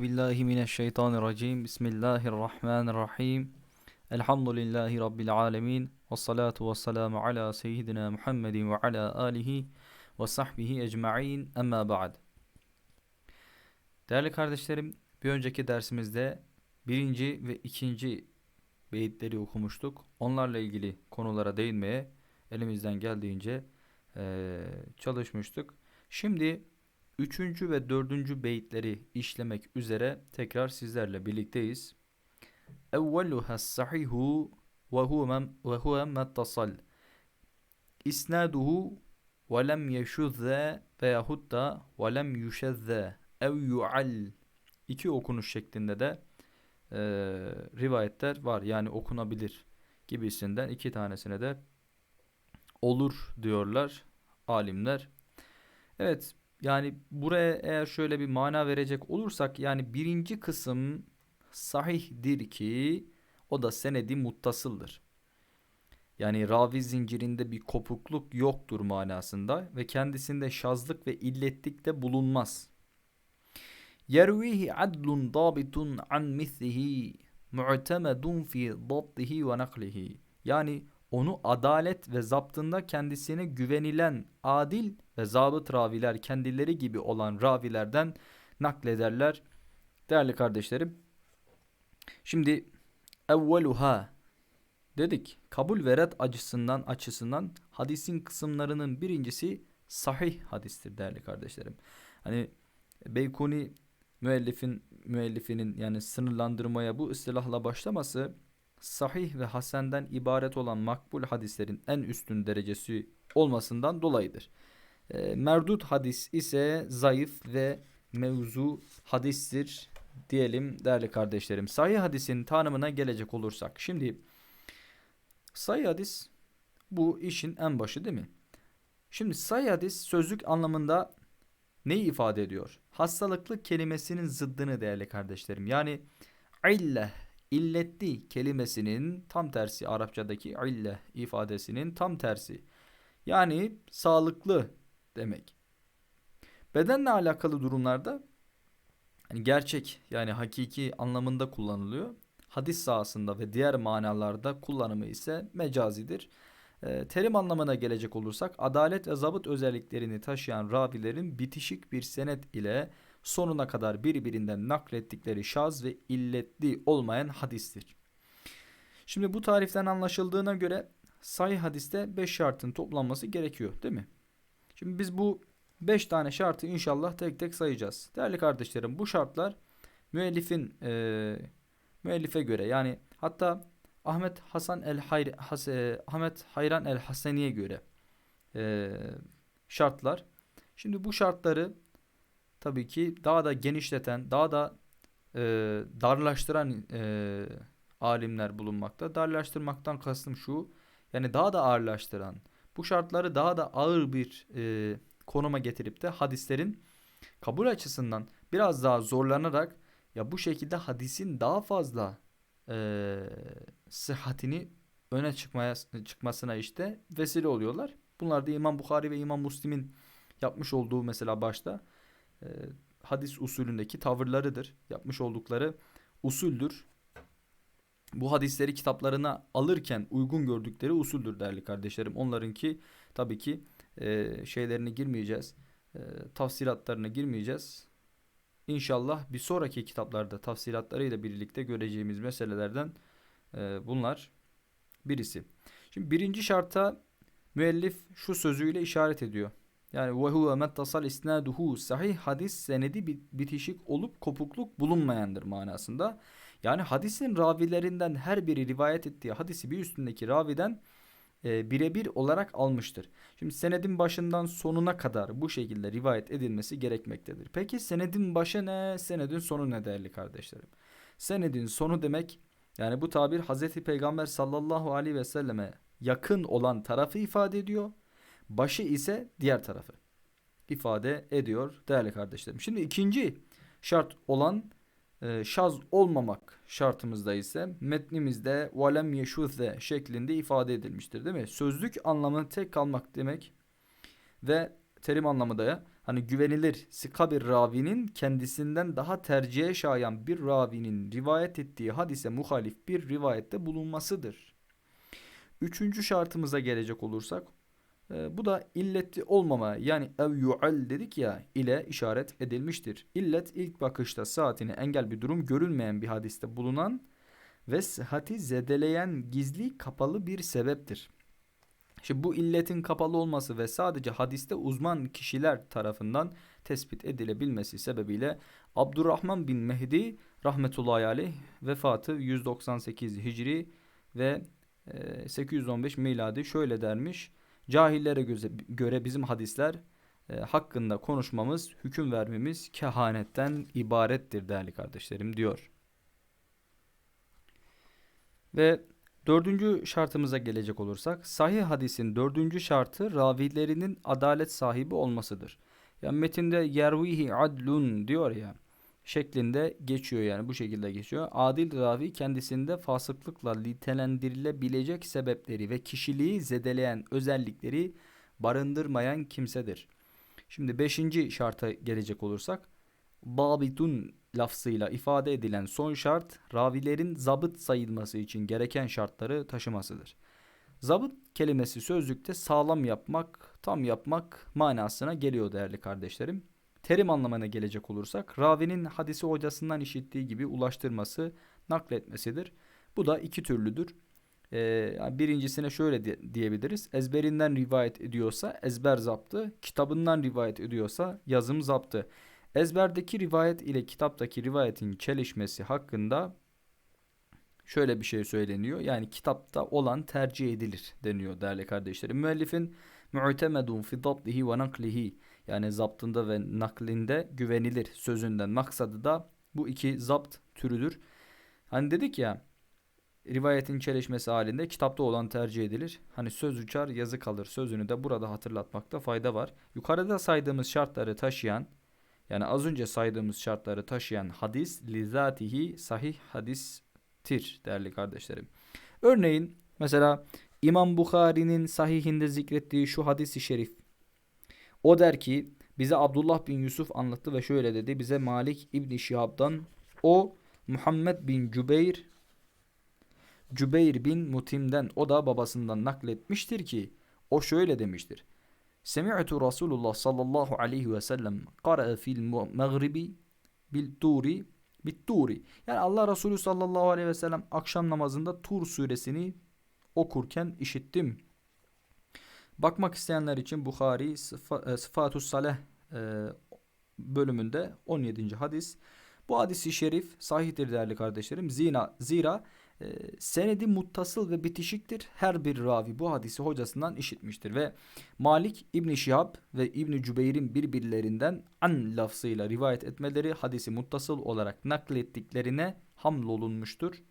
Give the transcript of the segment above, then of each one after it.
Euzu billahi mineşşeytanirracim. Bismillahirrahmanirrahim. Elhamdülillahi rabbil alamin. Ves salatu vesselamu ala seyyidina Muhammedin ve ala alihi ve sahbihi ecmaîn. Amma ba'd. Değerli kardeşlerim, bir önceki dersimizde birinci ve ikinci beyitleri okumuştuk. Onlarla ilgili konulara değinmeye elimizden geldiğince çalışmıştık. Şimdi Üçüncü ve dördüncü beyitleri işlemek üzere tekrar sizlerle birlikteyiz. Evveluha sahihu ve huve ve huve mettasal. İsnaduhu ve lem yeşuzze veyahut da ve lem yuşezze ev yu'al. İki okunuş şeklinde de e, rivayetler var. Yani okunabilir gibisinden iki tanesine de olur diyorlar alimler. Evet yani buraya eğer şöyle bir mana verecek olursak yani birinci kısım sahihdir ki o da senedi muttasıldır. Yani ravi zincirinde bir kopukluk yoktur manasında ve kendisinde şazlık ve illetlik de bulunmaz. Yervihi adlun dabitun an mislihi mu'temedun fi dabtihi ve naklihi. Yani onu adalet ve zaptında kendisine güvenilen adil ve zabıt raviler kendileri gibi olan ravilerden naklederler. Değerli kardeşlerim. Şimdi evveluha dedik. Kabul ve red açısından açısından hadisin kısımlarının birincisi sahih hadistir değerli kardeşlerim. Hani Beykuni müellifin müellifinin yani sınırlandırmaya bu istilahla başlaması sahih ve hasenden ibaret olan makbul hadislerin en üstün derecesi olmasından dolayıdır. E, merdut hadis ise zayıf ve mevzu hadistir diyelim değerli kardeşlerim. Sahih hadisin tanımına gelecek olursak. Şimdi sahih hadis bu işin en başı değil mi? Şimdi sahih hadis sözlük anlamında neyi ifade ediyor? Hastalıklı kelimesinin zıddını değerli kardeşlerim. Yani ille illetli kelimesinin tam tersi Arapçadaki ille ifadesinin tam tersi. Yani sağlıklı demek. Bedenle alakalı durumlarda hani gerçek yani hakiki anlamında kullanılıyor. Hadis sahasında ve diğer manalarda kullanımı ise mecazidir. E, terim anlamına gelecek olursak adalet ve zabıt özelliklerini taşıyan ravilerin bitişik bir senet ile sonuna kadar birbirinden naklettikleri şaz ve illetli olmayan hadistir. Şimdi bu tariften anlaşıldığına göre sahih hadiste 5 şartın toplanması gerekiyor değil mi? Şimdi biz bu 5 tane şartı inşallah tek tek sayacağız. Değerli kardeşlerim bu şartlar müellifin e, müellife göre yani hatta Ahmet Hasan el Hayr Has, e, Ahmet Hayran el Haseni'ye göre e, şartlar. Şimdi bu şartları tabii ki daha da genişleten, daha da e, darlaştıran e, alimler bulunmakta. Darlaştırmaktan kastım şu, yani daha da ağırlaştıran, bu şartları daha da ağır bir e, konuma getirip de hadislerin kabul açısından biraz daha zorlanarak ya bu şekilde hadisin daha fazla e, sıhhatini öne çıkmaya çıkmasına işte vesile oluyorlar. Bunlar da İmam Bukhari ve İmam Müslim'in yapmış olduğu mesela başta e, hadis usulündeki tavırlarıdır. Yapmış oldukları usuldür. Bu hadisleri kitaplarına alırken uygun gördükleri usuldür değerli kardeşlerim. Onlarınki tabii ki e, şeylerine girmeyeceğiz. E, tafsilatlarına girmeyeceğiz. İnşallah bir sonraki kitaplarda tafsilatlarıyla birlikte göreceğimiz meselelerden e, bunlar birisi. Şimdi birinci şarta müellif şu sözüyle işaret ediyor. Yani ve huve mettasal isnaduhu sahih hadis senedi bitişik olup kopukluk bulunmayandır manasında. Yani hadisin ravilerinden her biri rivayet ettiği hadisi bir üstündeki raviden e, birebir olarak almıştır. Şimdi senedin başından sonuna kadar bu şekilde rivayet edilmesi gerekmektedir. Peki senedin başı ne, senedin sonu ne değerli kardeşlerim? Senedin sonu demek yani bu tabir Hazreti Peygamber sallallahu aleyhi ve selleme yakın olan tarafı ifade ediyor. Başı ise diğer tarafı ifade ediyor değerli kardeşlerim. Şimdi ikinci şart olan e, şaz olmamak şartımızda ise metnimizde valem yeşuze şeklinde ifade edilmiştir değil mi? Sözlük anlamını tek kalmak demek ve terim anlamı da. Hani güvenilir, sika bir ravinin kendisinden daha tercihe şayan bir ravinin rivayet ettiği hadise muhalif bir rivayette bulunmasıdır. Üçüncü şartımıza gelecek olursak e, bu da illetli olmama yani ev yu'al dedik ya ile işaret edilmiştir. İllet ilk bakışta saatine engel bir durum görülmeyen bir hadiste bulunan ve sıhhati zedeleyen gizli kapalı bir sebeptir. Şimdi bu illetin kapalı olması ve sadece hadiste uzman kişiler tarafından tespit edilebilmesi sebebiyle Abdurrahman bin Mehdi rahmetullahi aleyh vefatı 198 Hicri ve 815 e, miladi şöyle dermiş. Cahillere göre bizim hadisler e, hakkında konuşmamız, hüküm vermemiz kehanetten ibarettir değerli kardeşlerim diyor. Ve dördüncü şartımıza gelecek olursak sahih hadisin dördüncü şartı ravilerinin adalet sahibi olmasıdır. Yani metinde yervihi adlun diyor ya şeklinde geçiyor yani bu şekilde geçiyor. Adil ravi kendisinde fasıklıkla nitelendirilebilecek sebepleri ve kişiliği zedeleyen özellikleri barındırmayan kimsedir. Şimdi beşinci şarta gelecek olursak babitun lafzıyla ifade edilen son şart ravilerin zabıt sayılması için gereken şartları taşımasıdır. Zabıt kelimesi sözlükte sağlam yapmak, tam yapmak manasına geliyor değerli kardeşlerim. Terim anlamına gelecek olursak ravinin hadisi hocasından işittiği gibi ulaştırması, nakletmesidir. Bu da iki türlüdür. Ee, birincisine şöyle diyebiliriz. Ezberinden rivayet ediyorsa ezber zaptı, kitabından rivayet ediyorsa yazım zaptı. Ezberdeki rivayet ile kitaptaki rivayetin çelişmesi hakkında şöyle bir şey söyleniyor. Yani kitapta olan tercih edilir deniyor değerli kardeşlerim. Müellifin mu'temedun fi dabdihi ve naklihi yani zaptında ve naklinde güvenilir sözünden maksadı da bu iki zapt türüdür. Hani dedik ya rivayetin çelişmesi halinde kitapta olan tercih edilir. Hani söz uçar yazı kalır sözünü de burada hatırlatmakta fayda var. Yukarıda saydığımız şartları taşıyan yani az önce saydığımız şartları taşıyan hadis lizatihi sahih hadistir değerli kardeşlerim. Örneğin mesela İmam Bukhari'nin sahihinde zikrettiği şu hadisi şerif. O der ki bize Abdullah bin Yusuf anlattı ve şöyle dedi. Bize Malik İbni Şihab'dan o Muhammed bin Cübeyr Cübeyr bin Mutim'den o da babasından nakletmiştir ki o şöyle demiştir. Semi'tu Resulullah sallallahu aleyhi ve sellem qara'a fil mağribi bil turi bit turi. Yani Allah Resulü sallallahu aleyhi ve sellem akşam namazında Tur suresini okurken işittim. Bakmak isteyenler için Bukhari Sıfa, e, Sıfatus Saleh e, bölümünde 17. hadis. Bu hadisi şerif sahihtir değerli kardeşlerim. Zira, zira e, senedi muttasıl ve bitişiktir. Her bir ravi bu hadisi hocasından işitmiştir ve Malik İbn Şihab ve İbn Cübeyr'in birbirlerinden an lafzıyla rivayet etmeleri hadisi muttasıl olarak naklettiklerine hamlolunmuştur.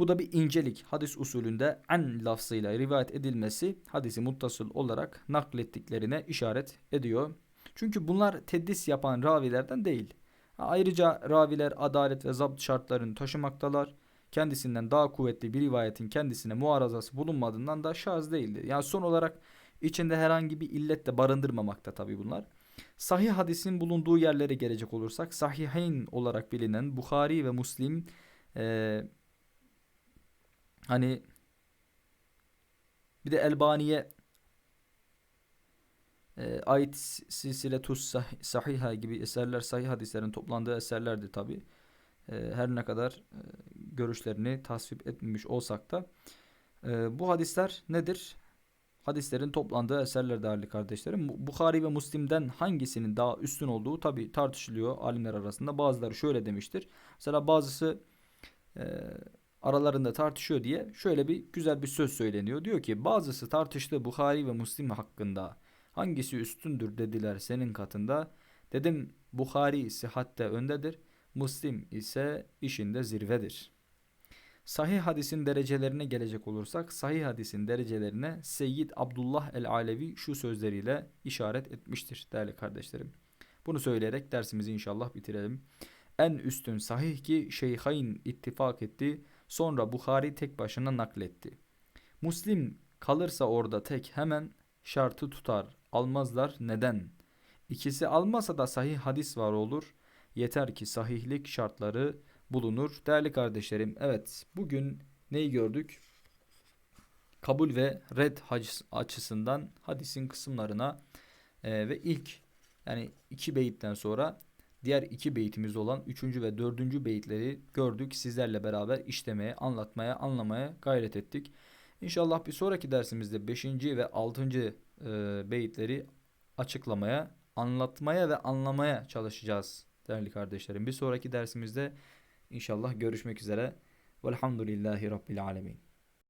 Bu da bir incelik. Hadis usulünde en lafzıyla rivayet edilmesi hadisi muttasıl olarak naklettiklerine işaret ediyor. Çünkü bunlar teddis yapan ravilerden değil. Ayrıca raviler adalet ve zapt şartlarını taşımaktalar. Kendisinden daha kuvvetli bir rivayetin kendisine muarazası bulunmadığından da şaz değildir. Yani son olarak içinde herhangi bir illet de barındırmamakta tabi bunlar. Sahih hadisin bulunduğu yerlere gelecek olursak sahihayn olarak bilinen Bukhari ve Muslim e, Hani bir de Elbani'ye e, ait silsiletus sahiha gibi eserler sahih hadislerin toplandığı eserlerdi tabi. E, her ne kadar e, görüşlerini tasvip etmemiş olsak da e, bu hadisler nedir? Hadislerin toplandığı eserler değerli kardeşlerim. Bukhari ve Müslim'den hangisinin daha üstün olduğu tabi tartışılıyor alimler arasında. Bazıları şöyle demiştir. Mesela bazısı e, aralarında tartışıyor diye şöyle bir güzel bir söz söyleniyor. Diyor ki bazısı tartıştı Bukhari ve Müslim hakkında. Hangisi üstündür dediler senin katında. Dedim Bukhari sihatte öndedir. Müslim ise işinde zirvedir. Sahih hadisin derecelerine gelecek olursak sahih hadisin derecelerine Seyyid Abdullah el-Alevi şu sözleriyle işaret etmiştir değerli kardeşlerim. Bunu söyleyerek dersimizi inşallah bitirelim. En üstün sahih ki şeyhayn ittifak etti Sonra Bukhari tek başına nakletti. Muslim kalırsa orada tek hemen şartı tutar. Almazlar. Neden? İkisi almasa da sahih hadis var olur. Yeter ki sahihlik şartları bulunur. Değerli kardeşlerim, evet bugün neyi gördük? Kabul ve red açısından hadisin kısımlarına e, ve ilk yani iki beyitten sonra diğer iki beytimiz olan üçüncü ve dördüncü beyitleri gördük. Sizlerle beraber işlemeye, anlatmaya, anlamaya gayret ettik. İnşallah bir sonraki dersimizde beşinci ve altıncı e, beyitleri açıklamaya, anlatmaya ve anlamaya çalışacağız değerli kardeşlerim. Bir sonraki dersimizde inşallah görüşmek üzere. Velhamdülillahi Rabbil Alemin.